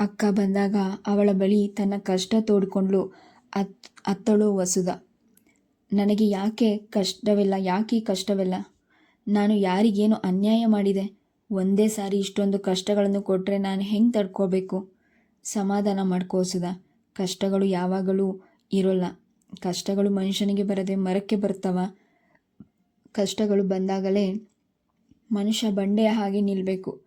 ಅಕ್ಕ ಬಂದಾಗ ಅವಳ ಬಳಿ ತನ್ನ ಕಷ್ಟ ತೋಡಿಕೊಂಡ್ಳು ಅತ್, ಅತ್ತಳು ವಸುದ ನನಗೆ ಯಾಕೆ ಕಷ್ಟವೆಲ್ಲ, ಯಾಕೆ ಕಷ್ಟವಿಲ್ಲ? ನಾನು ಯಾರಿಗೇನು ಅನ್ಯಾಯ ಮಾಡಿದೆ? ಒಂದೇ ಸಾರಿ ಇಷ್ಟೊಂದು ಕಷ್ಟಗಳನ್ನು ಕೊಟ್ಟರೆ ನಾನು ಹೆಂಗೆ ತಡ್ಕೋಬೇಕು? ಸಮಾಧಾನ ಮಾಡ್ಕೋ ವಸುದ ಕಷ್ಟಗಳು ಯಾವಾಗಲೂ ಇರೋಲ್ಲ. ಕಷ್ಟಗಳು ಮನುಷ್ಯನಿಗೆ ಬರದೆ ಮರಕ್ಕೆ ಬರ್ತವ. ಕಷ್ಟಗಳು ಬಂದಾಗಲೇ ಮನುಷ್ಯ ಬಂಡೆಯ ಹಾಗೆ ನಿಲ್ಲಬೇಕು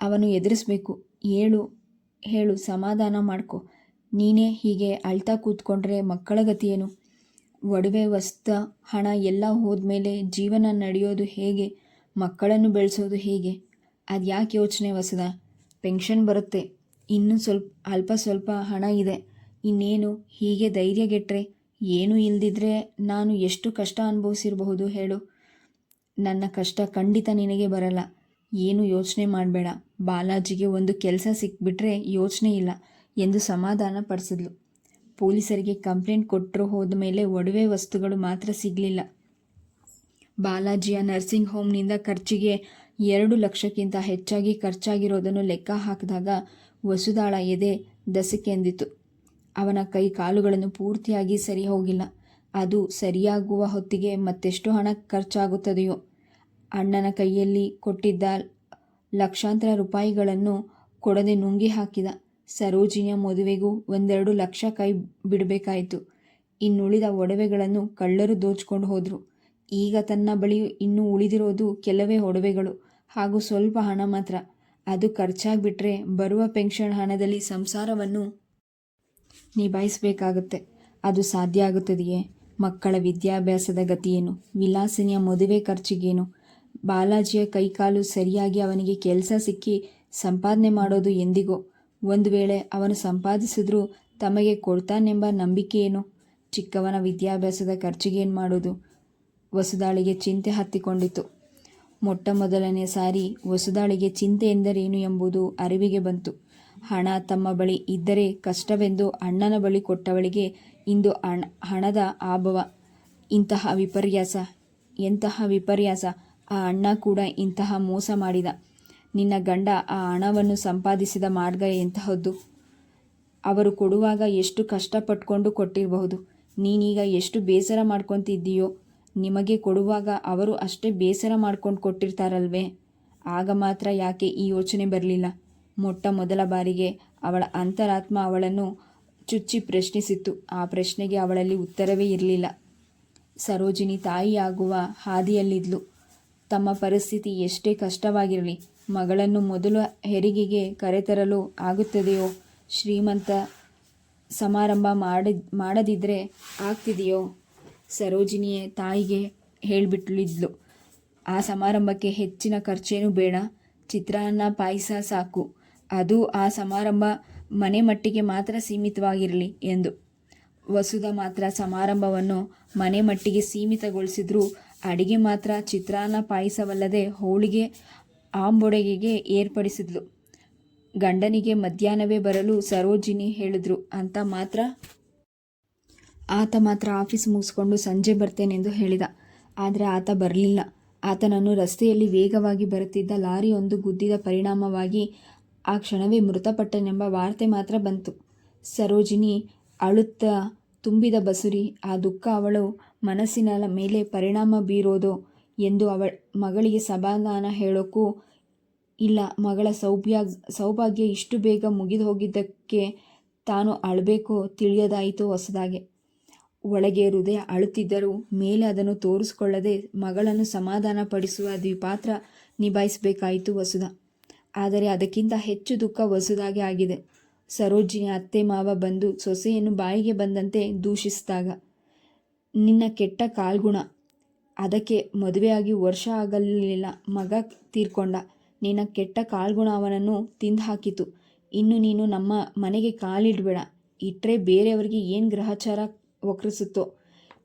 ಅವನು ಎದುರಿಸ್ಬೇಕು. ಏಳು ಹೇಳು, ಸಮಾಧಾನ ಮಾಡ್ಕೊ. ನೀನೇ ಹೀಗೆ ಅಳ್ತಾ ಕೂತ್ಕೊಂಡ್ರೆ ಮಕ್ಕಳ ಗತಿಯೇನು? ಒಡವೆ, ವಸ್ತ, ಹಣ ಎಲ್ಲ ಹೋದ್ಮೇಲೆ ಜೀವನ ನಡೆಯೋದು ಹೇಗೆ? ಮಕ್ಕಳನ್ನು ಬೆಳೆಸೋದು ಹೇಗೆ? ಅದು ಯಾಕೆ ಯೋಚನೆ ವಸದ ಪೆನ್ಷನ್ ಬರುತ್ತೆ. ಇನ್ನೂ ಸ್ವಲ್ಪ, ಅಲ್ಪ ಸ್ವಲ್ಪ ಹಣ ಇದೆ. ಇನ್ನೇನು? ಹೀಗೆ ಧೈರ್ಯಗೆಟ್ರೆ ಏನೂ ಇಲ್ದಿದ್ರೆ ನಾನು ಎಷ್ಟು ಕಷ್ಟ ಅನುಭವಿಸಿರಬಹುದು ಹೇಳು? ನನ್ನ ಕಷ್ಟ ಖಂಡಿತ ನಿನಗೆ ಬರಲ್ಲ. ಏನು ಯೋಚನೆ ಮಾಡಬೇಡ. ಬಾಲಾಜಿಗೆ ಒಂದು ಕೆಲಸ ಸಿಕ್ಬಿಟ್ರೆ ಯೋಚನೆ ಇಲ್ಲ ಎಂದು ಸಮಾಧಾನ ಪಡಿಸಿದ್ಲು. ಪೊಲೀಸರಿಗೆ ಕಂಪ್ಲೇಂಟ್ ಕೊಟ್ಟರು ಹೋದ ಮೇಲೆ ಒಡವೆ ವಸ್ತುಗಳು ಮಾತ್ರ ಸಿಗಲಿಲ್ಲ. ಬಾಲಾಜಿಯ ನರ್ಸಿಂಗ್ ಹೋಮ್ನಿಂದ ಖರ್ಚಿಗೆ ಎರಡು ಲಕ್ಷಕ್ಕಿಂತ ಹೆಚ್ಚಾಗಿ ಖರ್ಚಾಗಿರೋದನ್ನು ಲೆಕ್ಕ ಹಾಕಿದಾಗ ವಸುದಾಳ ಎದೆ ದಸಕೆಂದಿತು ಅವನ ಕೈ ಕಾಲುಗಳನ್ನು ಪೂರ್ತಿಯಾಗಿ ಸರಿ ಹೋಗಿಲ್ಲ ಅದು ಸರಿಯಾಗುವ ಹೊತ್ತಿಗೆ ಮತ್ತೆಷ್ಟು ಹಣ ಖರ್ಚಾಗುತ್ತದೆಯೋ ಅಣ್ಣನ ಕೈಯಲ್ಲಿ ಕೊಟ್ಟಿದ್ದ ಲಕ್ಷಾಂತರ ರೂಪಾಯಿಗಳನ್ನು ಕೊಡದೆ ನುಂಗಿ ಹಾಕಿದ ಸರೋಜಿನಿಯ ಮದುವೆಗೂ ಒಂದೆರಡು ಲಕ್ಷ ಕೈ ಬಿಡಬೇಕಾಯಿತು. ಇನ್ನುಳಿದ ಒಡವೆಗಳನ್ನು ಕಳ್ಳರು ದೋಚ್ಕೊಂಡು ಹೋದರು. ಈಗ ತನ್ನ ಬಳಿ ಇನ್ನೂ ಉಳಿದಿರೋದು ಕೆಲವೇ ಒಡವೆಗಳು ಹಾಗೂ ಸ್ವಲ್ಪ ಹಣ ಮಾತ್ರ. ಅದು ಖರ್ಚಾಗಿಬಿಟ್ರೆ ಬರುವ ಪೆನ್ಷನ್ ಹಣದಲ್ಲಿ ಸಂಸಾರವನ್ನು ನಿಭಾಯಿಸಬೇಕಾಗುತ್ತೆ. ಅದು ಸಾಧ್ಯ ಆಗುತ್ತದೆಯೇ? ಮಕ್ಕಳ ವಿದ್ಯಾಭ್ಯಾಸದ ಗತಿಯೇನು? ವಿಲಾಸಿನಿಯ ಮದುವೆ ಖರ್ಚಿಗೇನು? ಬಾಲಾಜಿಯ ಕೈಕಾಲು ಸರಿಯಾಗಿ ಅವನಿಗೆ ಕೆಲಸ ಸಿಕ್ಕಿ ಸಂಪಾದನೆ ಮಾಡೋದು ಎಂದಿಗೋ. ಒಂದು ವೇಳೆ ಅವನು ಸಂಪಾದಿಸಿದ್ರೂ ತಮಗೆ ಕೊಡ್ತಾನೆಂಬ ನಂಬಿಕೆಯೇನು ಏನು? ಚಿಕ್ಕವನ ವಿದ್ಯಾಭ್ಯಾಸದ ಖರ್ಚಿಗೇನು ಮಾಡೋದು? ವಸುದಾಳಿಗೆ ಚಿಂತೆ ಹತ್ತಿಕೊಂಡಿತು ಮೊಟ್ಟ ಮೊದಲನೇ ಸಾರಿ ವಸುದಾಳಿಗೆ ಚಿಂತೆ ಎಂದರೇನು ಎಂಬುದು ಅರಿವಿಗೆ ಬಂತು. ಹಣ ತಮ್ಮ ಬಳಿ ಇದ್ದರೆ ಕಷ್ಟವೆಂದು ಅಣ್ಣನ ಬಳಿ ಕೊಟ್ಟವಳಿಗೆ ಇಂದು ಹಣ ಹಣದ ಆಭವ ಇಂತಹ ವಿಪರ್ಯಾಸ, ಎಂತಹ ವಿಪರ್ಯಾಸ. ಆ ಅಣ್ಣ ಕೂಡ ಇಂತಹ ಮೋಸ ಮಾಡಿದ. ನಿನ್ನ ಗಂಡ ಆ ಹಣವನ್ನು ಸಂಪಾದಿಸಿದ ಮಾರ್ಗ ಎಂತಹದ್ದು? ಅವರು ಕೊಡುವಾಗ ಎಷ್ಟು ಕಷ್ಟಪಟ್ಕೊಂಡು ಕೊಟ್ಟಿರಬಹುದು. ನೀನೀಗ ಎಷ್ಟು ಬೇಸರ ಮಾಡ್ಕೊತಿದ್ದೀಯೋ? ನಿಮಗೆ ಕೊಡುವಾಗ ಅವರು ಅಷ್ಟೇ ಬೇಸರ ಮಾಡ್ಕೊಂಡು ಕೊಟ್ಟಿರ್ತಾರಲ್ವೇ? ಆಗ ಮಾತ್ರ ಯಾಕೆ ಈ ಯೋಚನೆ ಬರಲಿಲ್ಲ? ಮೊಟ್ಟ ಮೊದಲ ಬಾರಿಗೆ ಅವಳ ಅಂತರಾತ್ಮ ಅವಳನ್ನು ಚುಚ್ಚಿ ಪ್ರಶ್ನಿಸಿತ್ತು. ಆ ಪ್ರಶ್ನೆಗೆ ಅವಳಲ್ಲಿ ಉತ್ತರವೇ ಇರಲಿಲ್ಲ. ಸರೋಜಿನಿ ತಾಯಿಯಾಗುವ ಹಾದಿಯಲ್ಲಿದ್ಲು. ತಮ್ಮ ಪರಿಸ್ಥಿತಿ ಎಷ್ಟೇ ಕಷ್ಟವಾಗಿರಲಿ, ಮಗಳನ್ನು ಮೊದಲು ಹೆರಿಗೆಗೆ ಕರೆತರಲು ಆಗುತ್ತದೆಯೋ, ಶ್ರೀಮಂತ ಸಮಾರಂಭ ಮಾಡಿ ಮಾಡದಿದ್ದರೆ ಆಗ್ತಿದೆಯೋ? ಸರೋಜಿನಿಯೇ ತಾಯಿಗೆ ಹೇಳಿಬಿಟ್ಲಿದ್ಲು, ಆ ಸಮಾರಂಭಕ್ಕೆ ಹೆಚ್ಚಿನ ಖರ್ಚೇನೂ ಬೇಡ, ಚಿತ್ರಾನ್ನ ಪಾಯಸ ಸಾಕು. ಅದು ಆ ಸಮಾರಂಭ ಮನೆ ಮಟ್ಟಿಗೆ ಮಾತ್ರ ಸೀಮಿತವಾಗಿರಲಿ ಎಂದು. ವಸುದ ಮಾತ್ರ ಸಮಾರಂಭವನ್ನು ಮನೆ ಮಟ್ಟಿಗೆ ಸೀಮಿತಗೊಳಿಸಿದ್ರೂ ಅಡಿಗೆ ಮಾತ್ರ ಚಿತ್ರಾನ್ನ ಪಾಯಸವಲ್ಲದೆ ಹೋಳಿಗೆ ಆಂಬೊಡೆಗೆಗೆ ಏರ್ಪಡಿಸಿದ್ಲು. ಗಂಡನಿಗೆ ಮಧ್ಯಾಹ್ನವೇ ಬರಲು ಸರೋಜಿನಿ ಹೇಳಿದ್ರು, ಅಂತ ಮಾತ್ರ? ಆತ ಮಾತ್ರ ಆಫೀಸ್ ಮುಗಿಸ್ಕೊಂಡು ಸಂಜೆ ಬರ್ತೇನೆಂದು ಹೇಳಿದ. ಆದರೆ ಆತ ಬರಲಿಲ್ಲ. ಆತನನ್ನು ರಸ್ತೆಯಲ್ಲಿ ವೇಗವಾಗಿ ಬರುತ್ತಿದ್ದ ಲಾರಿಯೊಂದು ಗುದ್ದಿದ ಪರಿಣಾಮವಾಗಿ ಆ ಕ್ಷಣವೇ ಮೃತಪಟ್ಟನೆಂಬ ವಾರ್ತೆ ಮಾತ್ರ ಬಂತು. ಸರೋಜಿನಿ ಅಳುತ್ತಾ ತುಂಬಿದ ಬಸುರಿ, ಆ ದುಃಖ ಅವಳು ಮನಸ್ಸಿನ ಮೇಲೆ ಪರಿಣಾಮ ಬೀರೋದು ಎಂದು ಅವಳ ಮಗಳಿಗೆ ಸಮಾಧಾನ ಹೇಳೋಕ್ಕೂ ಇಲ್ಲ. ಮಗಳ ಸೌಭ್ಯ, ಸೌಭಾಗ್ಯ ಇಷ್ಟು ಬೇಗ ಮುಗಿದು ಹೋಗಿದ್ದಕ್ಕೆ ತಾನು ಅಳಬೇಕು, ತಿಳಿಯದಾಯಿತು ಹೊಸದಾಗೆ. ಒಳಗೆ ಹೃದಯ ಅಳುತ್ತಿದ್ದರೂ ಮೇಲೆ ಅದನ್ನು ತೋರಿಸಿಕೊಳ್ಳದೆ ಮಗಳನ್ನು ಸಮಾಧಾನ ಪಡಿಸುವ ದ್ವಿಪಾತ್ರ ನಿಭಾಯಿಸಬೇಕಾಯಿತು ವಸುದ ಆದರೆ ಅದಕ್ಕಿಂತ ಹೆಚ್ಚು ದುಃಖ ವಸುದಾಗೆ ಆಗಿದೆ. ಸರೋಜಿನಿ ಅತ್ತೆ ಮಾವ ಬಂದು ಸೊಸೆಯನ್ನು ಬಾಯಿಗೆ ಬಂದಂತೆ ದೂಷಿಸಿದಾಗ ನಿನ್ನ ಕೆಟ್ಟ ಕಾಲ್ಗುಣ. ಅದಕ್ಕೆ ಮದುವೆಯಾಗಿ ವರ್ಷ ಆಗಲಿಲ್ಲ, ಮಗ ತೀರ್ಕೊಂಡ. ನಿನ್ನ ಕೆಟ್ಟ ಕಾಲ್ಗುಣ ಅವನನ್ನು ತಿಂದು ಹಾಕಿತು ಇನ್ನು ನೀನು ನಮ್ಮ ಮನೆಗೆ ಕಾಲಿಡಬೇಡ. ಇಟ್ಟರೆ ಬೇರೆಯವರಿಗೆ ಏನು ಗ್ರಹಚಾರ ವಕ್ರಿಸುತ್ತೋ?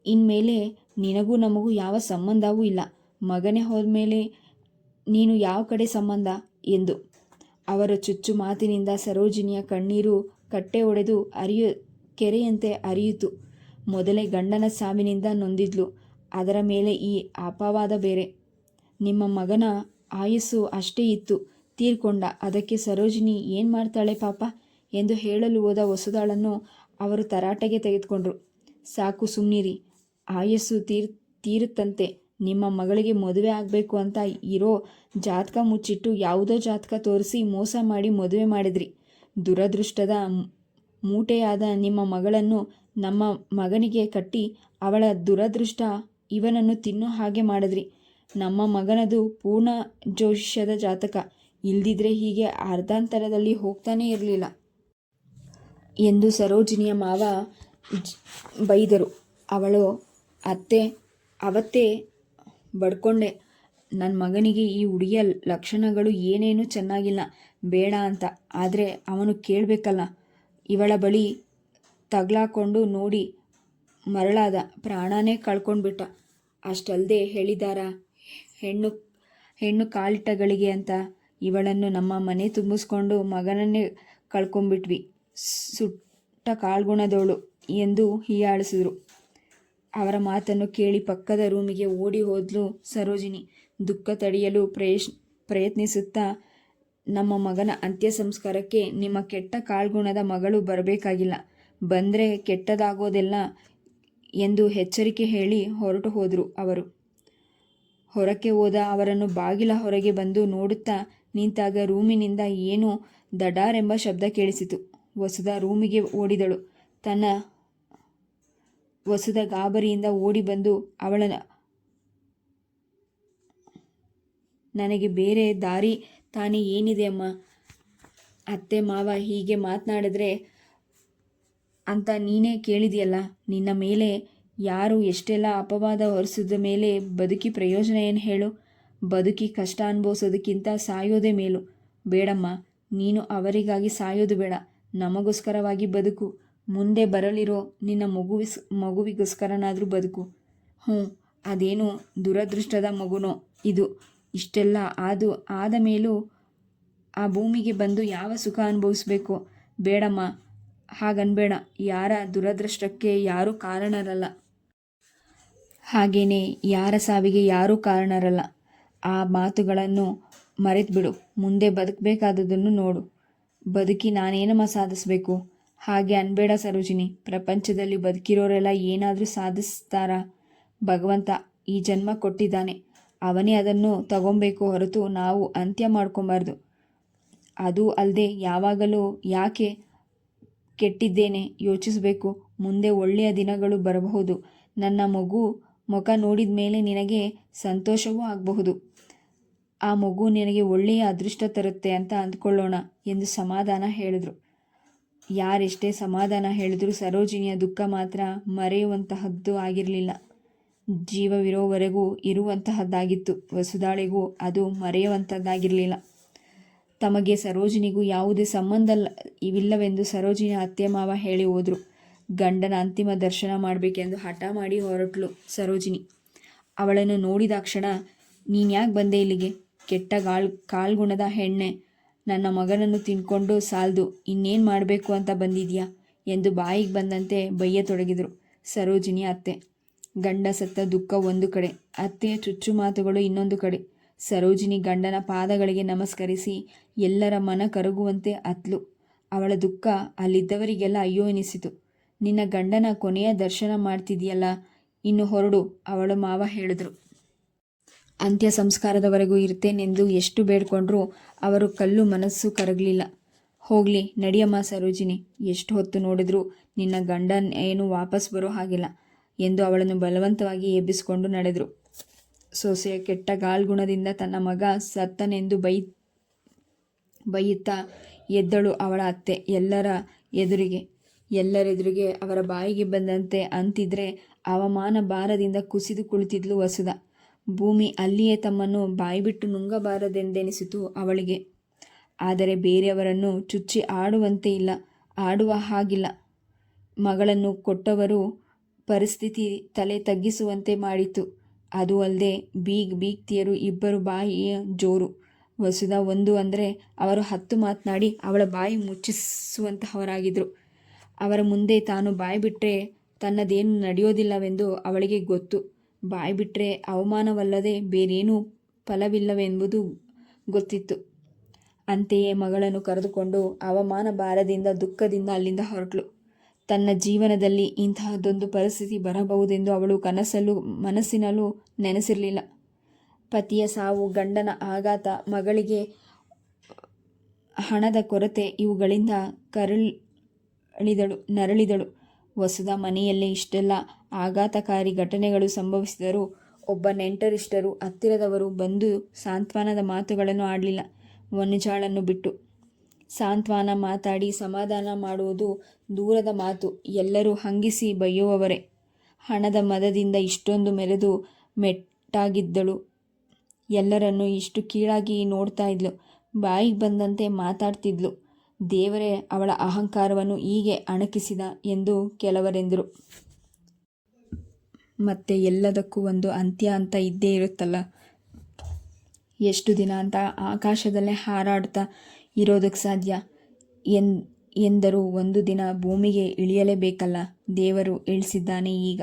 ಇನ್ಮೇಲೆ ನಿನಗೂ ನಮಗೂ ಯಾವ ಸಂಬಂಧವೂ ಇಲ್ಲ. ಮಗನೇ ಹೋದ್ಮೇಲೆ ನೀನು ಯಾವ ಕಡೆ ಸಂಬಂಧ? ಎಂದು. ಅವರ ಚುಚ್ಚು ಮಾತಿನಿಂದ ಸರೋಜಿನಿಯ ಕಣ್ಣೀರು ಕಟ್ಟೆ ಒಡೆದು ಅರಿಯ ಕೆರೆಯಂತೆ ಅರಿಯಿತು. ಮೊದಲೇ ಗಂಡನ ಸಾವಿನಿಂದ ನೊಂದಿದ್ಲು. ಅದರ ಮೇಲೆ ಈ ಅಪವಾದ ಬೇರೆ. ನಿಮ್ಮ ಮಗನ ಆಯಸ್ಸು ಅಷ್ಟೇ ಇತ್ತು. ತೀರ್ಕೊಂಡ. ಅದಕ್ಕೆ ಸರೋಜಿನಿ ಏನು ಮಾಡ್ತಾಳೆ ಪಾಪ ಎಂದು ಹೇಳಲು ಹೋದ ಹೊಸದಾಳನ್ನು ಅವರು ತರಾಟೆಗೆ ತೆಗೆದುಕೊಂಡ್ರು. ಸಾಕು ಸುಮ್ಮನಿರಿ ಆಯಸ್ಸು ತೀರ್, ತೀರುತ್ತಂತೆ. ನಿಮ್ಮ ಮಗಳಿಗೆ ಮದುವೆ ಆಗಬೇಕು ಅಂತ ಇರೋ ಜಾತಕ ಮುಚ್ಚಿಟ್ಟು ಯಾವುದೋ ಜಾತಕ ತೋರಿಸಿ ಮೋಸ ಮಾಡಿ ಮದುವೆ ಮಾಡಿದ್ರಿ. ದುರದೃಷ್ಟದ ಮೂಟೆಯಾದ ನಿಮ್ಮ ಮಗಳನ್ನು ನಮ್ಮ ಮಗನಿಗೆ ಕಟ್ಟಿ ಅವಳ ದುರದೃಷ್ಟ ಇವನನ್ನು ತಿನ್ನೋ ಹಾಗೆ ಮಾಡಿದ್ರಿ. ನಮ್ಮ ಮಗನದು ಪೂರ್ಣ ಜೋಷ್ಯದ ಜಾತಕ. ಇಲ್ದಿದ್ರೆ ಹೀಗೆ ಅರ್ಧಾಂತರದಲ್ಲಿ ಹೋಗ್ತಾನೇ ಇರಲಿಲ್ಲ. ಎಂದು ಸರೋಜಿನಿಯ ಮಾವ ಬೈದರು. ಅವಳು, ಅತ್ತೆ, ಅವತ್ತೇ ಬಡ್ಕೊಂಡೆ. ನನ್ನ ಮಗನಿಗೆ ಈ ಹುಡುಗಿಯ ಲಕ್ಷಣಗಳು ಏನೇನೂ ಚೆನ್ನಾಗಿಲ್ಲ. ಬೇಡ ಅಂತ. ಆದರೆ ಅವನು ಕೇಳಬೇಕಲ್ಲ. ಇವಳ ಬಳಿ ತಗ್ಲಾಕೊಂಡು ನೋಡಿ ಮರಳಾದ ಪ್ರಾಣನೇ ಕಳ್ಕೊಂಡ್ಬಿಟ್ಟ. ಅಷ್ಟಲ್ಲದೆ ಹೇಳಿದಾರ, ಹೆಣ್ಣು ಹೆಣ್ಣು ಕಾಲಿಟ್ಟಗಳಿಗೆ ಅಂತ. ಇವಳನ್ನು ನಮ್ಮ ಮನೆ ತುಂಬಿಸ್ಕೊಂಡು ಮಗನನ್ನೇ ಕಳ್ಕೊಂಡ್ಬಿಟ್ವಿ. ಸುಟ್ಟ ಕಾಳ್ಗುಣದವಳು ಎಂದು ಹೀಯಾಳಿಸಿದ್ರು. ಅವರ ಮಾತನ್ನು ಕೇಳಿ ಪಕ್ಕದ ರೂಮಿಗೆ ಓಡಿ ಹೋದ್ಲು ಸರೋಜಿನಿ. ದುಃಖ ತಡೆಯಲು ಪ್ರಯಶ್, ಪ್ರಯತ್ನಿಸುತ್ತಾ, ನಮ್ಮ ಮಗನ ಅಂತ್ಯ ಸಂಸ್ಕಾರಕ್ಕೆ ನಿಮ್ಮ ಕೆಟ್ಟ ಕಾಳ್ಗುಣದ ಮಗಳು ಬರಬೇಕಾಗಿಲ್ಲ. ಬಂದರೆ ಕೆಟ್ಟದಾಗೋದೆಲ್ಲ ಎಂದು ಎಚ್ಚರಿಕೆ ಹೇಳಿ ಹೊರಟು ಹೋದರು ಅವರು. ಹೊರಕ್ಕೆ ಹೋದ ಅವರನ್ನು ಬಾಗಿಲ ಹೊರಗೆ ಬಂದು ನೋಡುತ್ತಾ ನಿಂತಾಗ ರೂಮಿನಿಂದ ಏನೋ ದಡಾರೆಂಬ ಶಬ್ದ ಕೇಳಿಸಿತು. ವಸುದ ರೂಮಿಗೆ ಓಡಿದಳು. ತನ್ನ ವಸುದ ಗಾಬರಿಯಿಂದ ಓಡಿ ಬಂದು ಅವಳ ನನಗೆ ಬೇರೆ ದಾರಿ ತಾನೇ ಏನಿದೆ ಅಮ್ಮ? ಅತ್ತೆ ಮಾವ ಹೀಗೆ ಮಾತನಾಡಿದ್ರೆ ಅಂತ ನೀನೇ ಕೇಳಿದೆಯಲ್ಲ, ನಿನ್ನ ಮೇಲೆ ಯಾರು ಎಷ್ಟೆಲ್ಲ ಅಪವಾದ ಹೊರಿಸಿದ ಮೇಲೆ ಬದುಕಿ ಪ್ರಯೋಜನ ಏನು ಹೇಳು? ಬದುಕಿ ಕಷ್ಟ ಅನುಭವಿಸೋದಕ್ಕಿಂತ ಸಾಯೋದೇ ಮೇಲು. ಬೇಡಮ್ಮ, ನೀನು ಅವರಿಗಾಗಿ ಸಾಯೋದು ಬೇಡ. ನಮಗೋಸ್ಕರವಾಗಿ ಬದುಕು. ಮುಂದೆ ಬರಲಿರೋ ನಿನ್ನ ಮಗುವಿಸ್, ಮಗುವಿಗೋಸ್ಕರನಾದರೂ ಬದುಕು. ಹ್ಞೂ, ಅದೇನು ದುರದೃಷ್ಟದ ಮಗುನೋ ಇದು. ಇಷ್ಟೆಲ್ಲ ಆದು, ಆದ ಮೇಲೂ ಆ ಭೂಮಿಗೆ ಬಂದು ಯಾವ ಸುಖ ಅನುಭವಿಸ್ಬೇಕು? ಬೇಡಮ್ಮ ಹಾಗನ್ಬೇಡ. ಯಾರ ದುರದೃಷ್ಟಕ್ಕೆ ಯಾರೂ ಕಾರಣರಲ್ಲ. ಹಾಗೇನೆ ಯಾರ ಸಾವಿಗೆ ಯಾರೂ ಕಾರಣರಲ್ಲ. ಆ ಮಾತುಗಳನ್ನು ಮರೆತುಬಿಡು. ಮುಂದೆ ಬದುಕಬೇಕಾದದನ್ನು ನೋಡು. ಬದುಕಿ ನಾನೇನಮ್ಮ ಸಾಧಿಸಬೇಕು? ಹಾಗೆ ಅನ್ಬೇಡ ಸರೋಜಿನಿ. ಪ್ರಪಂಚದಲ್ಲಿ ಬದುಕಿರೋರೆಲ್ಲ ಏನಾದರೂ ಸಾಧಿಸ್ತಾರಾ? ಭಗವಂತ ಈ ಜನ್ಮ ಕೊಟ್ಟಿದ್ದಾನೆ. ಅವನೇ ಅದನ್ನು ತಗೊಬೇಕು ಹೊರತು ನಾವು ಅಂತ್ಯ ಮಾಡ್ಕೊಬಾರ್ದು. ಅದು ಅಲ್ಲದೆ ಯಾವಾಗಲೂ ಯಾಕೆ ಕೆಟ್ಟಿದ್ದೇನೆ, ಯೋಚಿಸಬೇಕು. ಮುಂದೆ ಒಳ್ಳೆಯ ದಿನಗಳು ಬರಬಹುದು. ನನ್ನ ಮಗು ಮುಖ ನೋಡಿದ ಮೇಲೆ ನಿನಗೆ ಸಂತೋಷವೂ ಆಗಬಹುದು. ಆ ಮಗು ನಿನಗೆ ಒಳ್ಳೆಯ ಅದೃಷ್ಟ ತರುತ್ತೆ ಅಂತ ಅಂದ್ಕೊಳ್ಳೋಣ ಎಂದು ಸಮಾಧಾನ ಹೇಳಿದ್ರು. ಯಾರೆಷ್ಟೇ ಸಮಾಧಾನ ಹೇಳಿದ್ರು ಸರೋಜಿನಿಯ ದುಃಖ ಮಾತ್ರ ಮರೆಯುವಂತಹದ್ದು ಆಗಿರಲಿಲ್ಲ. ಜೀವವಿರೋವರೆಗೂ ಇರುವಂತಹದ್ದಾಗಿತ್ತು. ವಸುದಾಳಿಗೂ ಅದು ಮರೆಯುವಂಥದ್ದಾಗಿರಲಿಲ್ಲ ತಮಗೆ ಸರೋಜಿನಿಗೂ ಯಾವುದೇ ಸಂಬಂಧ ಇವಿಲ್ಲವೆಂದು ಸರೋಜಿನಿ ಅತ್ತೆ ಮಾವ ಹೇಳಿ ಹೋದರು. ಗಂಡನ ಅಂತಿಮ ದರ್ಶನ ಮಾಡಬೇಕೆಂದು ಹಠ ಮಾಡಿ ಹೊರಟ್ಲು ಸರೋಜಿನಿ. ಅವಳನ್ನು ನೋಡಿದಾಕ್ಷಣ ನೀನ್ಯಾಕೆ ಬಂದೆ ಇಲ್ಲಿಗೆ? ಕೆಟ್ಟ ಗಾಳ್ ಕಾಳ್ಗುಣದ ಹೆಣ್ಣೆ. ನನ್ನ ಮಗನನ್ನು ತಿನ್ಕೊಂಡು ಸಾಲ್ದು. ಇನ್ನೇನು ಮಾಡಬೇಕು ಅಂತ ಬಂದಿದ್ಯಾ? ಎಂದು ಬಾಯಿಗೆ ಬಂದಂತೆ ಬೈಯತೊಡಗಿದರು ಸರೋಜಿನಿ ಅತ್ತೆ. ಗಂಡ ಸತ್ತ ದುಃಖ ಒಂದು ಕಡೆ, ಅತ್ತೆಯ ಚುಚ್ಚು ಮಾತುಗಳು ಇನ್ನೊಂದು ಕಡೆ. ಸರೋಜಿನಿ ಗಂಡನ ಪಾದಗಳಿಗೆ ನಮಸ್ಕರಿಸಿ ಎಲ್ಲರ ಮನ ಕರಗುವಂತೆ ಅತ್ಲು. ಅವಳ ದುಃಖ ಅಲ್ಲಿದ್ದವರಿಗೆಲ್ಲ ಅಯ್ಯೋ ಎನಿಸಿತು. ನಿನ್ನ ಗಂಡನ ಕೊನೆಯ ದರ್ಶನ ಮಾಡ್ತಿದೆಯಲ್ಲ? ಇನ್ನು ಹೊರಡು, ಅವಳ ಮಾವ ಹೇಳಿದ್ರು. ಅಂತ್ಯ ಸಂಸ್ಕಾರದವರೆಗೂ ಇರ್ತೇನೆಂದು ಎಷ್ಟು ಬೇಡ್ಕೊಂಡ್ರೂ ಅವರು ಕಲ್ಲು ಮನಸ್ಸು ಕರಗಲಿಲ್ಲ. ಹೋಗಲಿ, ನಡಿಯಮ್ಮ ಸರೋಜಿನಿ, ಎಷ್ಟು ಹೊತ್ತು ನೋಡಿದ್ರೂ ನಿನ್ನ ಗಂಡ ಏನು ವಾಪಸ್ ಬರೋ ಹಾಗಿಲ್ಲ ಎಂದು ಅವಳನ್ನು ಬಲವಂತವಾಗಿ ಎಬ್ಬಿಸಿಕೊಂಡು ನಡೆದರು. ಸೊಸೆಯ ಕೆಟ್ಟ ಗಾಲ್ಗುಣದಿಂದ ತನ್ನ ಮಗ ಸತ್ತನೆಂದು ಬೈ, ಬೈಯುತ್ತಾ ಎದ್ದಳು ಅವಳ ಅತ್ತೆ. ಎಲ್ಲರ ಎದುರಿಗೆ, ಎಲ್ಲರೆದುರಿಗೆ ಅವರ ಬಾಯಿಗೆ ಬಂದಂತೆ ಅಂತಿದ್ರೆ ಅವಮಾನ ಭಾರದಿಂದ ಕುಸಿದು ಕುಳಿತಿದ್ಲು ವಸುದ ಭೂಮಿ ಅಲ್ಲಿಯೇ ತಮ್ಮನ್ನು ಬಾಯಿಬಿಟ್ಟು ನುಂಗಬಾರದೆಂದೆನಿಸಿತು ಅವಳಿಗೆ. ಆದರೆ ಬೇರೆಯವರನ್ನು ಚುಚ್ಚಿ ಆಡುವಂತೆ ಇಲ್ಲ, ಆಡುವ ಹಾಗಿಲ್ಲ. ಮಗಳನ್ನು ಕೊಟ್ಟವರು ಪರಿಸ್ಥಿತಿ ತಲೆ ತಗ್ಗಿಸುವಂತೆ ಮಾಡಿತು ಅದು ಅಲ್ಲದೆ ಬೀಗ್ ಬೀಗ್ತಿಯರು ಇಬ್ಬರು ಬಾಯಿಯ ಜೋರು. ವಸುದ ಒಂದು ಅಂದರೆ ಅವರು ಹತ್ತು ಮಾತನಾಡಿ ಅವಳ ಬಾಯಿ ಮುಚ್ಚಿಸುವಂತಹವರಾಗಿದ್ದರು ಅವರ ಮುಂದೆ ತಾನು ಬಾಯಿ ಬಿಟ್ಟರೆ ತನ್ನದೇನು ನಡೆಯೋದಿಲ್ಲವೆಂದು ಅವಳಿಗೆ ಗೊತ್ತು. ಬಾಯಿ ಬಿಟ್ಟರೆ ಅವಮಾನವಲ್ಲದೆ ಬೇರೇನೂ ಫಲವಿಲ್ಲವೆಂಬುದು ಗೊತ್ತಿತ್ತು. ಅಂತೆಯೇ ಮಗಳನ್ನು ಕರೆದುಕೊಂಡು ಅವಮಾನ ಭಾರದಿಂದ ದುಃಖದಿಂದ ಅಲ್ಲಿಂದ ಹೊರಟಳು ತನ್ನ ಜೀವನದಲ್ಲಿ ಇಂತಹದ್ದೊಂದು ಪರಿಸ್ಥಿತಿ ಬರಬಹುದೆಂದು ಅವಳು ಕನಸಲ್ಲೂ ಮನಸ್ಸಿನಲ್ಲೂ ನೆನೆಸಿರಲಿಲ್ಲ. ಪತಿಯ ಸಾವು, ಗಂಡನ ಆಘಾತ, ಮಗಳಿಗೆ ಹಣದ ಕೊರತೆ ಇವುಗಳಿಂದ ಕರಳಿದಳು, ನರಳಿದಳು. ವಸುದ ಮನೆಯಲ್ಲೇ ಇಷ್ಟೆಲ್ಲ ಆಘಾತಕಾರಿ ಘಟನೆಗಳು ಸಂಭವಿಸಿದರೂ ಒಬ್ಬ ನೆಂಟರಿಷ್ಟರು ಹತ್ತಿರದವರು ಬಂದು ಸಾಂತ್ವನದ ಮಾತುಗಳನ್ನು ಆಡಲಿಲ್ಲ. ವನಜಾಳನ್ನು ಬಿಟ್ಟು ಸಾಂತ್ವನ ಮಾತಾಡಿ ಸಮಾಧಾನ ಮಾಡುವುದು ದೂರದ ಮಾತು. ಎಲ್ಲರೂ ಹಂಗಿಸಿ ಬೈಯುವವರೇ ಹಣದ ಮದದಿಂದ ಇಷ್ಟೊಂದು ಮೆರೆದು ಮೆಟ್ಟಾಗಿದ್ದಳು. ಎಲ್ಲರನ್ನು ಇಷ್ಟು ಕೀಳಾಗಿ ನೋಡ್ತಾ ಇದ್ಲು. ಬಾಯಿಗೆ ಬಂದಂತೆ ಮಾತಾಡ್ತಿದ್ಲು. ದೇವರೇ, ಅವಳ ಅಹಂಕಾರವನ್ನು ಹೀಗೆ ಅಣಕಿಸಿದ ಎಂದು ಕೆಲವರೆಂದರು. ಮತ್ತೆ ಎಲ್ಲದಕ್ಕೂ ಒಂದು ಅಂತ್ಯ ಅಂತ ಇದ್ದೇ ಇರುತ್ತಲ್ಲ? ಎಷ್ಟು ದಿನ ಅಂತ ಆಕಾಶದಲ್ಲೇ ಹಾರಾಡ್ತಾ ಇರೋದಕ್ಕೆ ಸಾಧ್ಯ ಎನ್, ಎಂದರೂ. ಒಂದು ದಿನ ಭೂಮಿಗೆ ಇಳಿಯಲೇಬೇಕಲ್ಲ, ದೇವರು ಇಳಿಸಿದ್ದಾನೆ ಈಗ.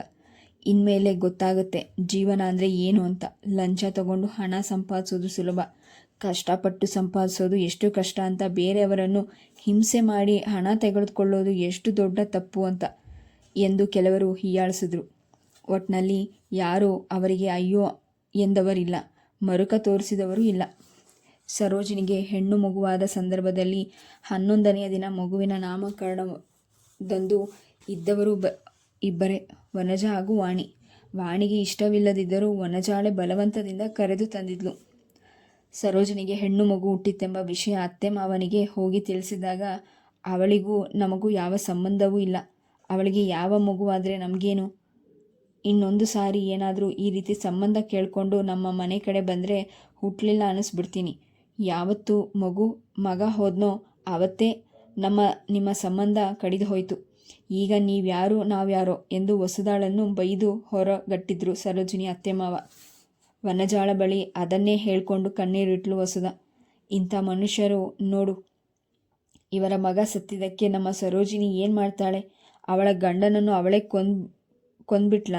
ಇನ್ಮೇಲೆ ಗೊತ್ತಾಗುತ್ತೆ, ಜೀವನ ಅಂದರೆ ಏನು ಅಂತ. ಲಂಚ ತಗೊಂಡು ಹಣ ಸಂಪಾದಿಸೋದು ಸುಲಭ. ಕಷ್ಟಪಟ್ಟು ಸಂಪಾದಿಸೋದು ಎಷ್ಟು ಕಷ್ಟ ಅಂತ ಬೇರೆಯವರನ್ನು ಹಿಂಸೆ ಮಾಡಿ ಹಣ ತೆಗೆದುಕೊಳ್ಳೋದು ಎಷ್ಟು ದೊಡ್ಡ ತಪ್ಪು ಅಂತ ಎಂದು ಕೆಲವರು ಹೀಯಾಳಿಸಿದ್ರು. ಒಟ್ನಲ್ಲಿ ಯಾರೂ ಅವರಿಗೆ ಅಯ್ಯೋ ಎಂದವರಿಲ್ಲ, ಮರುಕ ತೋರಿಸಿದವರು ಇಲ್ಲ. ಸರೋಜಿನಿಗೆ ಹೆಣ್ಣು ಮಗುವಾದ ಸಂದರ್ಭದಲ್ಲಿ ಹನ್ನೊಂದನೆಯ ದಿನ ಮಗುವಿನ ನಾಮಕರಣದಂದು ಇದ್ದವರು ಬ, ಇಬ್ಬರೇ, ವನಜ ಹಾಗೂ ವಾಣಿ. ವಾಣಿಗೆ ಇಷ್ಟವಿಲ್ಲದಿದ್ದರೂ ವನಜಾಳೆ ಬಲವಂತದಿಂದ ಕರೆದು ತಂದಿದ್ಲು. ಸರೋಜನಿಗೆ ಹೆಣ್ಣು ಮಗು ಹುಟ್ಟಿತೆಂಬ ವಿಷಯ ಅತ್ತೆ ಮಾವನಿಗೆ ಹೋಗಿ ತಿಳಿಸಿದಾಗ ಅವಳಿಗೂ ನಮಗೂ ಯಾವ ಸಂಬಂಧವೂ ಇಲ್ಲ. ಅವಳಿಗೆ ಯಾವ ಮಗುವಾದರೆ ನಮಗೇನು? ಇನ್ನೊಂದು ಸಾರಿ ಏನಾದರೂ ಈ ರೀತಿ ಸಂಬಂಧ ಕೇಳಿಕೊಂಡು ನಮ್ಮ ಮನೆ ಕಡೆ ಬಂದರೆ ಹುಟ್ಟಲಿಲ್ಲ ಅನ್ನಿಸ್ಬಿಡ್ತೀನಿ ಯಾವತ್ತು ಮಗು, ಮಗ ಹೋದ್ನೋ ಆವತ್ತೇ ನಮ್ಮ, ನಿಮ್ಮ ಸಂಬಂಧ ಕಡಿದು ಹೋಯಿತು ಈಗ ನೀವ್ಯಾರು, ನಾವ್ಯಾರೋ ಎಂದು ಹೊಸದಾಳನ್ನು ಬೈದು ಹೊರಗಟ್ಟಿದ್ರು ಸರೋಜಿನಿ ಅತ್ತೆ ಮಾವ ವನಜಾಳ ಬಳಿ ಅದನ್ನೇ ಹೇಳ್ಕೊಂಡು ಕಣ್ಣೀರಿಟ್ಲು ವಸುದ. ಇಂಥ ಮನುಷ್ಯರು ನೋಡು, ಇವರ ಮಗ ಸತ್ತಿದ್ದಕ್ಕೆ ನಮ್ಮ ಸರೋಜಿನಿ ಏನು ಮಾಡ್ತಾಳೆ? ಅವಳ ಗಂಡನನ್ನು ಅವಳೇ ಕೊಂದ್, ಕೊಂದ್ಬಿಟ್ಲ?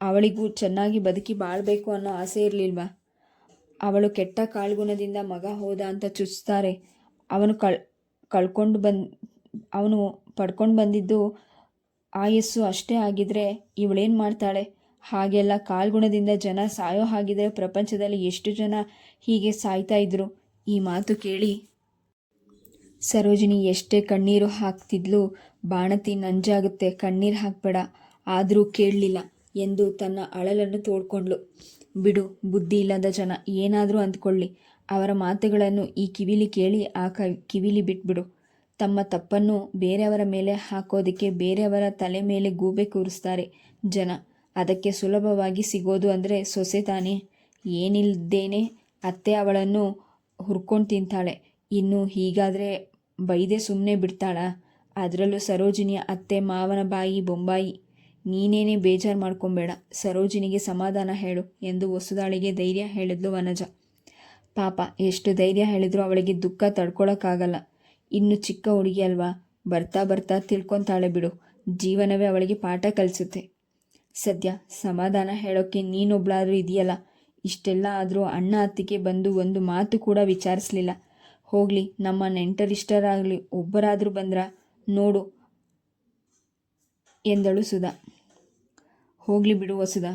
ಅವಳಿಗೂ ಚೆನ್ನಾಗಿ ಬದುಕಿ ಬಾಳ್ಬೇಕು ಅನ್ನೋ ಆಸೆ ಇರಲಿಲ್ವಾ? ಅವಳು ಕೆಟ್ಟ ಕಾಳ್ಗುಣದಿಂದ ಮಗ ಹೋದ ಅಂತ ಚುಚ್ತಾರೆ. ಅವನು ಕಳ್, ಕಳ್ಕೊಂಡು ಬಂದು, ಅವನು ಪಡ್ಕೊಂಡು ಬಂದಿದ್ದು ಆಯಸ್ಸು ಅಷ್ಟೇ ಆಗಿದ್ರೆ ಇವಳೇನು ಮಾಡ್ತಾಳೆ? ಹಾಗೆಲ್ಲ ಕಾಲ್ಗುಣದಿಂದ ಜನ ಸಾಯೋ ಹಾಗಿದ್ರೆ ಪ್ರಪಂಚದಲ್ಲಿ ಎಷ್ಟು ಜನ ಹೀಗೆ ಸಾಯ್ತಾ ಇದ್ರು? ಈ ಮಾತು ಕೇಳಿ. ಸರೋಜಿನಿ ಎಷ್ಟೇ ಕಣ್ಣೀರು ಹಾಕ್ತಿದ್ಲು, ಬಾಣತಿ ನಂಜಾಗುತ್ತೆ, ಕಣ್ಣೀರು ಹಾಕ್ಬೇಡ. ಆದರೂ ಕೇಳಲಿಲ್ಲ. ಎಂದು ತನ್ನ ಅಳಲನ್ನು ತೋಡ್ಕೊಂಡ್ಳು. ಬಿಡು, ಬುದ್ಧಿ ಇಲ್ಲದ ಜನ, ಏನಾದರೂ ಅಂದ್ಕೊಳ್ಳಿ. ಅವರ ಮಾತುಗಳನ್ನು ಈ ಕಿವಿಲಿ ಕೇಳಿ ಆ ಕಿವಿಲಿ ಬಿಟ್ಬಿಡು. ತಮ್ಮ ತಪ್ಪನ್ನು ಬೇರೆಯವರ ಮೇಲೆ ಹಾಕೋದಕ್ಕೆ ಬೇರೆಯವರ ತಲೆ ಮೇಲೆ ಗೂಬೆ ಕೂರಿಸ್ತಾರೆ ಜನ. ಅದಕ್ಕೆ ಸುಲಭವಾಗಿ ಸಿಗೋದು ಅಂದರೆ ಸೊಸೆ ತಾನೇ. ಏನಿಲ್ಲದೇನೆ ಅತ್ತೆ ಅವಳನ್ನು ಹುರ್ಕೊಂಡು ತಿಂತಾಳೆ. ಇನ್ನು ಹೀಗಾದರೆ ಬೈದೆ ಸುಮ್ಮನೆ ಬಿಡ್ತಾಳಾ? ಅದರಲ್ಲೂ ಸರೋಜಿನಿಯ ಅತ್ತೆ ಮಾವನ ಬಾಯಿ, ಬೊಂಬಾಯಿ ನೀನೇನೇ ಬೇಜಾರು ಮಾಡ್ಕೊಬೇಡ. ಸರೋಜಿನಿಗೆ ಸಮಾಧಾನ ಹೇಳು ಎಂದು ಹೊಸದಾಳಿಗೆ ಧೈರ್ಯ ಹೇಳಿದ್ಲು ವನಜ. ಪಾಪ, ಎಷ್ಟು ಧೈರ್ಯ ಹೇಳಿದ್ರು ಅವಳಿಗೆ ದುಃಖ ತಡ್ಕೊಳಕ್ಕಾಗಲ್ಲ. ಇನ್ನು ಚಿಕ್ಕ ಹುಡುಗಿ ಅಲ್ವಾ? ಬರ್ತಾ ಬರ್ತಾ ತಿಳ್ಕೊತಾಳೆ ಬಿಡು. ಜೀವನವೇ ಅವಳಿಗೆ ಪಾಠ ಕಲಿಸುತ್ತೆ. ಸದ್ಯ ಸಮಾಧಾನ ಹೇಳೋಕ್ಕೆ ನೀನೊಬ್ಳಾದ್ರೂ ಇದೆಯಲ್ಲ? ಇಷ್ಟೆಲ್ಲ ಆದರೂ ಅಣ್ಣ ಅತ್ತಿಗೆ ಬಂದು ಒಂದು ಮಾತು ಕೂಡ ವಿಚಾರಿಸಲಿಲ್ಲ. ಹೋಗಲಿ, ನಮ್ಮ ನೆಂಟರಿಷ್ಟರಾಗಲಿ, ಒಬ್ಬರಾದರೂ ಬಂದ್ರ? ನೋಡು ಎಂದಳು ಸುಧಾ. ಹೋಗಲಿ ಬಿಡು ಸುಧಾ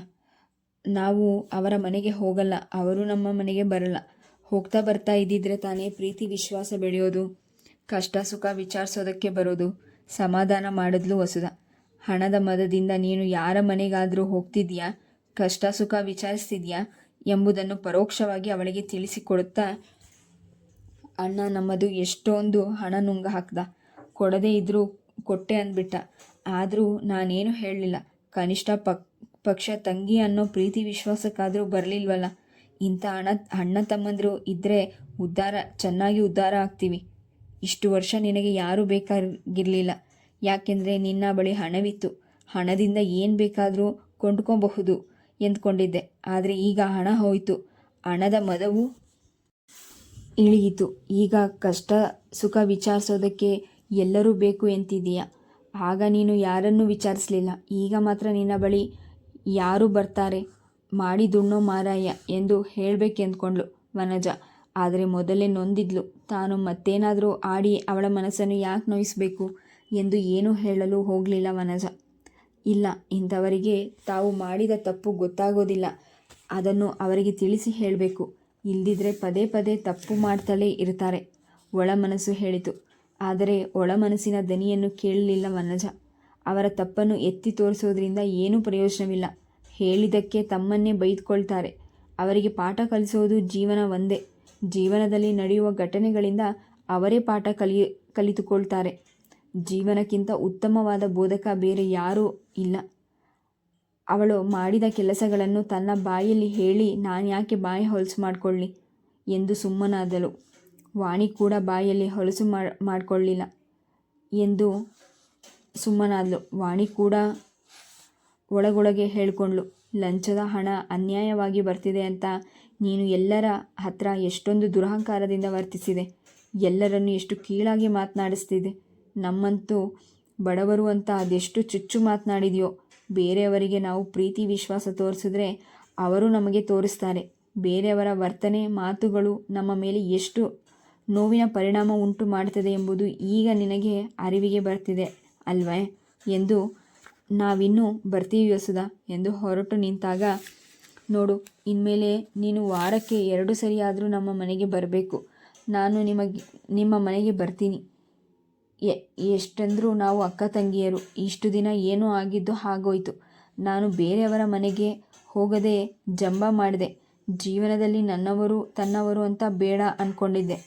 ನಾವು ಅವರ ಮನೆಗೆ ಹೋಗಲ್ಲ, ಅವರು ನಮ್ಮ ಮನೆಗೆ ಬರಲ್ಲ. ಹೋಗ್ತಾ ಬರ್ತಾ ಇದ್ದಿದ್ರೆ ತಾನೇ ಪ್ರೀತಿ, ವಿಶ್ವಾಸ ಬೆಳೆಯೋದು, ಕಷ್ಟ, ಸುಖ ವಿಚಾರಿಸೋದಕ್ಕೆ ಬರೋದು ಸಮಾಧಾನ ಮಾಡಿದ್ಲು ವಸುದ ಹಣದ ಮದದಿಂದ ನೀನು ಯಾರ ಮನೆಗಾದರೂ ಹೋಗ್ತಿದ್ಯಾ, ಕಷ್ಟ, ಸುಖ ವಿಚಾರಿಸ್ತಿದ್ಯಾ ಎಂಬುದನ್ನು ಪರೋಕ್ಷವಾಗಿ ಅವಳಿಗೆ ತಿಳಿಸಿಕೊಡುತ್ತಾ, ಅಣ್ಣ ನಮ್ಮದು ಎಷ್ಟೊಂದು ಹಣ ನುಂಗ ಹಾಕ್ದ, ಕೊಡದೇ ಇದ್ರೂ ಕೊಟ್ಟೆ ಅಂದ್ಬಿಟ್ಟ. ಆದರೂ ನಾನೇನು ಹೇಳಲಿಲ್ಲ. ಕನಿಷ್ಠ ಪಕ್, ಪಕ್ಷ ತಂಗಿ ಅನ್ನೋ ಪ್ರೀತಿ ವಿಶ್ವಾಸಕ್ಕಾದರೂ ಬರಲಿಲ್ವಲ್ಲ. ಇಂಥ ಅಣ್ಣ ಅಣ್ಣ ತಮ್ಮಂದರು ಇದ್ದರೆ ಉದ್ಧಾರ, ಚೆನ್ನಾಗಿ ಉದ್ಧಾರ ಆಗ್ತೀವಿ. ಇಷ್ಟು ವರ್ಷ ನಿನಗೆ ಯಾರೂ ಬೇಕಾಗಿರಲಿಲ್ಲ. ಯಾಕೆಂದರೆ ನಿನ್ನ ಬಳಿ ಹಣವಿತ್ತು. ಹಣದಿಂದ ಏನು ಬೇಕಾದರೂ ಕೊಂಡ್ಕೊಬಹುದು ಎಂದ್ಕೊಂಡಿದ್ದೆ. ಆದರೆ ಈಗ ಹಣ ಹೋಯಿತು. ಹಣದ ಮದವು ಇಳಿಯಿತು. ಈಗ ಕಷ್ಟ ಸುಖ ವಿಚಾರಿಸೋದಕ್ಕೆ ಎಲ್ಲರೂ ಬೇಕು ಎಂತಿದೀಯ ಆಗ ನೀನು ಯಾರನ್ನೂ ವಿಚಾರಿಸಲಿಲ್ಲ. ಈಗ ಮಾತ್ರ ನಿನ್ನ ಬಳಿ ಯಾರು ಬರ್ತಾರೆ? ಮಾಡಿ ದುಣ್ಣೋ ಮಾರಾಯ ಎಂದು ಹೇಳಬೇಕೆಂದ್ಕೊಂಡ್ಳು ವನಜ. ಆದರೆ ಮೊದಲೇ ನೊಂದಿದ್ಲು. ತಾನು ಮತ್ತೇನಾದರೂ ಆಡಿ ಅವಳ ಮನಸ್ಸನ್ನು ಯಾಕೆ ನೋಯಿಸಬೇಕು ಎಂದು ಏನೂ ಹೇಳಲು ಹೋಗಲಿಲ್ಲ ವನಜ. ಇಲ್ಲ, ಇಂಥವರಿಗೆ ತಾವು ಮಾಡಿದ ತಪ್ಪು ಗೊತ್ತಾಗೋದಿಲ್ಲ. ಅದನ್ನು ಅವರಿಗೆ ತಿಳಿಸಿ ಹೇಳಬೇಕು. ಇಲ್ದಿದ್ರೆ ಪದೇ ಪದೇ ತಪ್ಪು ಮಾಡ್ತಲೇ ಇರ್ತಾರೆ. ಒಳ ಮನಸ್ಸು ಹೇಳಿತು. ಆದರೆ ಒಳ ಮನಸ್ಸಿನ ದನಿಯನ್ನು ಕೇಳಲಿಲ್ಲ ವನಜ. ಅವರ ತಪ್ಪನ್ನು ಎತ್ತಿ ತೋರಿಸೋದ್ರಿಂದ ಏನೂ ಪ್ರಯೋಜನವಿಲ್ಲ. ಹೇಳಿದ್ದಕ್ಕೆ ತಮ್ಮನ್ನೇ ಬೈದುಕೊಳ್ತಾರೆ. ಅವರಿಗೆ ಪಾಠ ಕಲಿಸೋದು ಜೀವನ ಒಂದೇ. ಜೀವನದಲ್ಲಿ ನಡೆಯುವ ಘಟನೆಗಳಿಂದ ಅವರೇ ಪಾಠ ಕಲಿ ಕಲಿತುಕೊಳ್ತಾರೆ. ಜೀವನಕ್ಕಿಂತ ಉತ್ತಮವಾದ ಬೋಧಕ ಬೇರೆ ಯಾರೂ ಇಲ್ಲ. ಅವಳು ಮಾಡಿದ ಕೆಲಸಗಳನ್ನು ತನ್ನ ಬಾಯಲ್ಲಿ ಹೇಳಿ ನಾನು ಯಾಕೆ ಬಾಯಿ ಹೊಲಸು ಮಾಡಿಕೊಳ್ಳಿ ಎಂದು ಸುಮ್ಮನಾದಳು. ವಾಣಿ ಕೂಡ ಬಾಯಲ್ಲಿ ಹೊಲಸು ಮಾಡಿಕೊಳ್ಳಿಲ್ಲ ಎಂದು ಸುಮ್ಮನಾದಳು ವಾಣಿ ಕೂಡ ಒಳಗೊಳಗೆ ಹೇಳಿಕೊಂಡ್ಳು, ಲಂಚದ ಹಣ ಅನ್ಯಾಯವಾಗಿ ಬರ್ತಿದೆ ಅಂತ ನೀನು ಎಲ್ಲರ ಹತ್ರ ಎಷ್ಟೊಂದು ದುರಹಂಕಾರದಿಂದ ವರ್ತಿಸಿದೆ, ಎಲ್ಲರನ್ನು ಎಷ್ಟು ಕೀಳಾಗಿ ಮಾತನಾಡಿಸ್ತಿದೆ. ನಮ್ಮಂತೂ ಬಡವರು ಅಂತ ಅದೆಷ್ಟು ಚುಚ್ಚು ಮಾತನಾಡಿದೆಯೋ, ಬೇರೆಯವರಿಗೆ ನಾವು ಪ್ರೀತಿ ವಿಶ್ವಾಸ ತೋರಿಸಿದ್ರೆ ಅವರು ನಮಗೆ ತೋರಿಸ್ತಾರೆ. ಬೇರೆಯವರ ವರ್ತನೆ ಮಾತುಗಳು ನಮ್ಮ ಮೇಲೆ ಎಷ್ಟು ನೋವಿನ ಪರಿಣಾಮ ಉಂಟು ಮಾಡುತ್ತದೆ ಎಂಬುದು ಈಗ ನಿನಗೆ ಅರಿವಿಗೆ ಬರ್ತಿದೆ ಅಲ್ವೇ? ಎಂದು ನಾವಿನ್ನೂ ಬರ್ತೀವಿ ಸುಧಾ ಎಂದು ಹೊರಟು ನಿಂತಾಗ, ನೋಡು, ಇನ್ಮೇಲೆ ನೀನು ವಾರಕ್ಕೆ ಎರಡು ಸರಿಯಾದರೂ ನಮ್ಮ ಮನೆಗೆ ಬರಬೇಕು. ನಾನು ನಿಮಗೆ, ನಿಮ್ಮ ಮನೆಗೆ ಬರ್ತೀನಿ. ಎ, ಎಷ್ಟಂದರೂ ನಾವು ಅಕ್ಕ ತಂಗಿಯರು. ಇಷ್ಟು ದಿನ ಏನೋ ಆಗಿದ್ದು ಹಾಗೋಯ್ತು. ನಾನು ಬೇರೆಯವರ ಮನೆಗೆ ಹೋಗದೆ ಜಂಬ ಮಾಡಿದೆ. ಜೀವನದಲ್ಲಿ ನನ್ನವರು, ತನ್ನವರು ಅಂತ ಬೇಡ ಅಂದ್ಕೊಂಡಿದ್ದೆ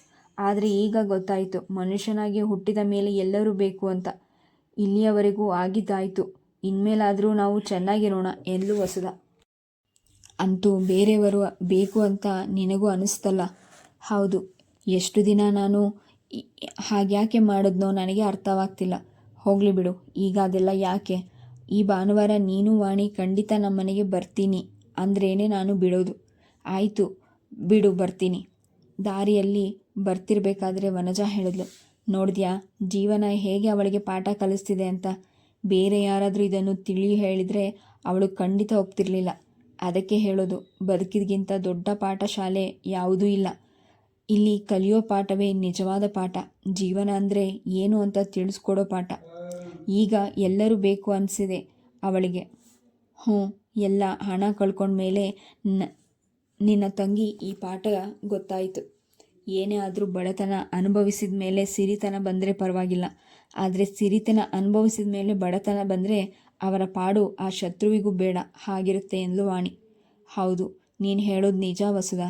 ಆದರೆ ಈಗ ಗೊತ್ತಾಯಿತು, ಮನುಷ್ಯನಾಗಿ ಹುಟ್ಟಿದ ಮೇಲೆ ಎಲ್ಲರೂ ಬೇಕು ಅಂತ. ಇಲ್ಲಿಯವರೆಗೂ ಆಗಿದ್ದಾಯಿತು, ಇನ್ಮೇಲಾದರೂ ನಾವು ಚೆನ್ನಾಗಿರೋಣ ಎಲ್ಲೂ ಹೊಸದ ಅಂತೂ ಬೇರೆಯವರು ಬೇಕು ಅಂತ ನಿನಗೂ ಅನಿಸ್ತಲ್ಲ? ಹೌದು, ಎಷ್ಟು ದಿನ ನಾನು ಹಾಗ್ಯಾಕೆ ಮಾಡಿದ್ನೋ ನನಗೆ ಅರ್ಥವಾಗ್ತಿಲ್ಲ. ಹೋಗಲಿ ಬಿಡು, ಈಗ ಅದೆಲ್ಲ ಯಾಕೆ? ಈ ಭಾನುವಾರ ನೀನು ವಾಣಿ ಖಂಡಿತ ನಮ್ಮ ಮನೆಗೆ ಬರ್ತೀನಿ, ಅಂದ್ರೇನೆ ನಾನು ಬಿಡೋದು. ಆಯಿತು, ಬಿಡು, ಬರ್ತೀನಿ. ದಾರಿಯಲ್ಲಿ ಬರ್ತಿರ್ಬೇಕಾದ್ರೆ ವನಜ ಹೇಳಿದ್ಲು. ನೋಡಿದ್ಯಾ, ಜೀವನ ಹೇಗೆ ಅವಳಿಗೆ ಪಾಠ ಕಲಿಸ್ತಿದೆ ಅಂತ? ಬೇರೆ ಯಾರಾದರೂ ಇದನ್ನು ತಿಳಿ ಹೇಳಿದರೆ ಅವಳು ಖಂಡಿತ ಒಪ್ತಿರ್ಲಿಲ್ಲ. ಅದಕ್ಕೆ ಹೇಳೋದು ಬದುಕಿದ್ಗಿಂತ ದೊಡ್ಡ ಪಾಠ ಶಾಲೆ ಯಾವುದೂ ಇಲ್ಲ. ಇಲ್ಲಿ ಕಲಿಯೋ ಪಾಠವೇ ನಿಜವಾದ ಪಾಠ. ಜೀವನ ಅಂದರೆ ಏನು ಅಂತ ತಿಳಿಸ್ಕೊಡೋ ಪಾಠ. ಈಗ ಎಲ್ಲರೂ ಬೇಕು ಅನಿಸಿದೆ ಅವಳಿಗೆ. ಹ್ಞೂ, ಎಲ್ಲ ಹಣ ಕಳ್ಕೊಂಡ ಮೇಲೆ ನಿನ್ನ ತಂಗಿ ಈ ಪಾಠ ಗೊತ್ತಾಯಿತು. ಏನೇ ಆದರೂ ಬಡತನ ಅನುಭವಿಸಿದ ಮೇಲೆ ಸಿರಿತನ ಬಂದರೆ ಪರವಾಗಿಲ್ಲ. ಆದರೆ ಸಿರಿತನ ಅನುಭವಿಸಿದ ಮೇಲೆ ಬಡತನ ಬಂದರೆ ಅವರ ಪಾಡು ಆ ಶತ್ರುವಿಗೂ ಬೇಡ. ಹಾಗಿರುತ್ತೆ ಎಂದು ವಾಣಿ. ಹೌದು, ನೀನು ಹೇಳೋದು ನಿಜ ವಸುಧ.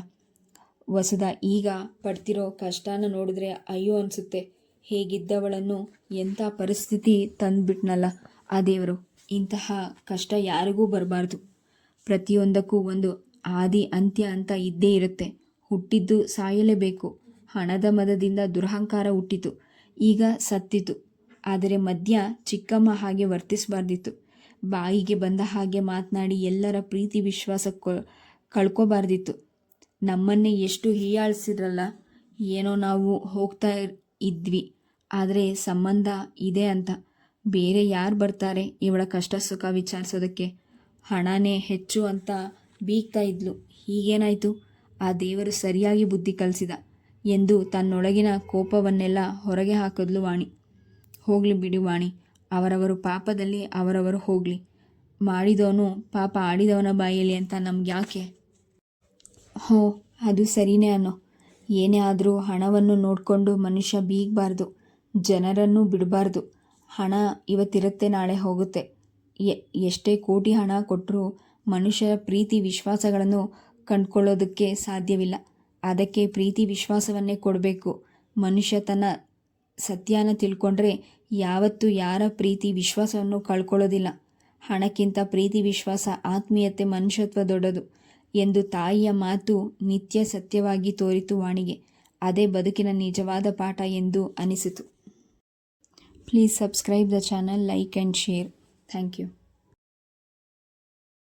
ವಸುದ ಈಗ ಪಡ್ತಿರೋ ಕಷ್ಟನ ನೋಡಿದ್ರೆ ಅಯ್ಯೋ ಅನಿಸುತ್ತೆ. ಹೇಗಿದ್ದವಳನ್ನು ಎಂಥ ಪರಿಸ್ಥಿತಿ ತಂದುಬಿಟ್ನಲ್ಲ ಆ ದೇವರು. ಇಂತಹ ಕಷ್ಟ ಯಾರಿಗೂ ಬರಬಾರ್ದು. ಪ್ರತಿಯೊಂದಕ್ಕೂ ಒಂದು ಆದಿ ಅಂತ್ಯ ಅಂತ ಇದ್ದೇ ಇರುತ್ತೆ. ಹುಟ್ಟಿದ್ದು ಸಾಯಲೇಬೇಕು. ಹಣದ ಮದದಿಂದ ದುರಹಂಕಾರ ಹುಟ್ಟಿತು. ಈಗ ಸತ್ತಿತು. ಆದರೆ ಮದ್ಯ ಚಿಕ್ಕಮ್ಮ ಹಾಗೆ ವರ್ತಿಸಬಾರ್ದಿತ್ತು. ಬಾಯಿಗೆ ಬಂದ ಹಾಗೆ ಮಾತನಾಡಿ ಎಲ್ಲರ ಪ್ರೀತಿ ವಿಶ್ವಾಸ ಕಳ್ಕೋಬಾರ್ದಿತ್ತು. ನಮ್ಮನ್ನೇ ಎಷ್ಟು ಹೀಯಾಳಿಸಿದ್ರಲ್ಲ. ಏನೋ ನಾವು ಹೋಗ್ತಾ ಇದ್ವಿ. ಆದರೆ ಸಂಬಂಧ ಇದೆ ಅಂತ. ಬೇರೆ ಯಾರು ಬರ್ತಾರೆ ಇವಳ ಕಷ್ಟ ಸುಖ ವಿಚಾರಿಸೋದಕ್ಕೆ. ಹಣನೇ ಹೆಚ್ಚು ಅಂತ ಬೀಗ್ತಾ ಇದ್ಲು. ಹೀಗೇನಾಯಿತು? ಆ ದೇವರು ಸರಿಯಾಗಿ ಬುದ್ಧಿ ಕಲಿಸಿದ ಎಂದು ತನ್ನೊಳಗಿನ ಕೋಪವನ್ನೆಲ್ಲ ಹೊರಗೆ ಹಾಕಿದ್ಲು ವಾಣಿ. ಹೋಗಲಿ ಬಿಡಿ ವಾಣಿ, ಅವರವರು ಪಾಪದಲ್ಲಿ ಅವರವರು ಹೋಗಲಿ. ಮಾಡಿದವನು ಪಾಪ ಆಡಿದವನ ಬಾಯಲ್ಲಿ ಅಂತ ನಮ್ಗೆ ಯಾಕೆ? ಹೋ, ಅದು ಸರಿನೇ ಅನ್ನೋ. ಏನೇ ಆದರೂ ಹಣವನ್ನು ನೋಡಿಕೊಂಡು ಮನುಷ್ಯ ಬೀಗಬಾರ್ದು, ಜನರನ್ನು ಬಿಡಬಾರ್ದು. ಹಣ ಇವತ್ತಿರುತ್ತೆ, ನಾಳೆ ಹೋಗುತ್ತೆ. ಎಷ್ಟೇ ಕೋಟಿ ಹಣ ಕೊಟ್ಟರೂ ಮನುಷ್ಯರ ಪ್ರೀತಿ, ವಿಶ್ವಾಸಗಳನ್ನು ಕಂಡುಕೊಳ್ಳೋದಕ್ಕೆ ಸಾಧ್ಯವಿಲ್ಲ. ಅದಕ್ಕೆ ಪ್ರೀತಿ ವಿಶ್ವಾಸವನ್ನೇ ಕೊಡಬೇಕು. ಮನುಷ್ಯ ತನ್ನ ಸತ್ಯನ ತಿಳ್ಕೊಂಡ್ರೆ ಯಾವತ್ತೂ ಯಾರ ಪ್ರೀತಿ ವಿಶ್ವಾಸವನ್ನು ಕಳ್ಕೊಳ್ಳೋದಿಲ್ಲ. ಹಣಕ್ಕಿಂತ ಪ್ರೀತಿ ವಿಶ್ವಾಸ ಆತ್ಮೀಯತೆ ಮನುಷ್ಯತ್ವ ದೊಡ್ಡದು ಎಂದು ತಾಯಿಯ ಮಾತು ನಿತ್ಯ ಸತ್ಯವಾಗಿ ತೋರಿತು ವಾಣಿಗೆ. ಅದೇ ಬದುಕಿನ ನಿಜವಾದ ಪಾಠ ಎಂದು ಅನಿಸಿತು. Please subscribe the channel, like and share. Thank you.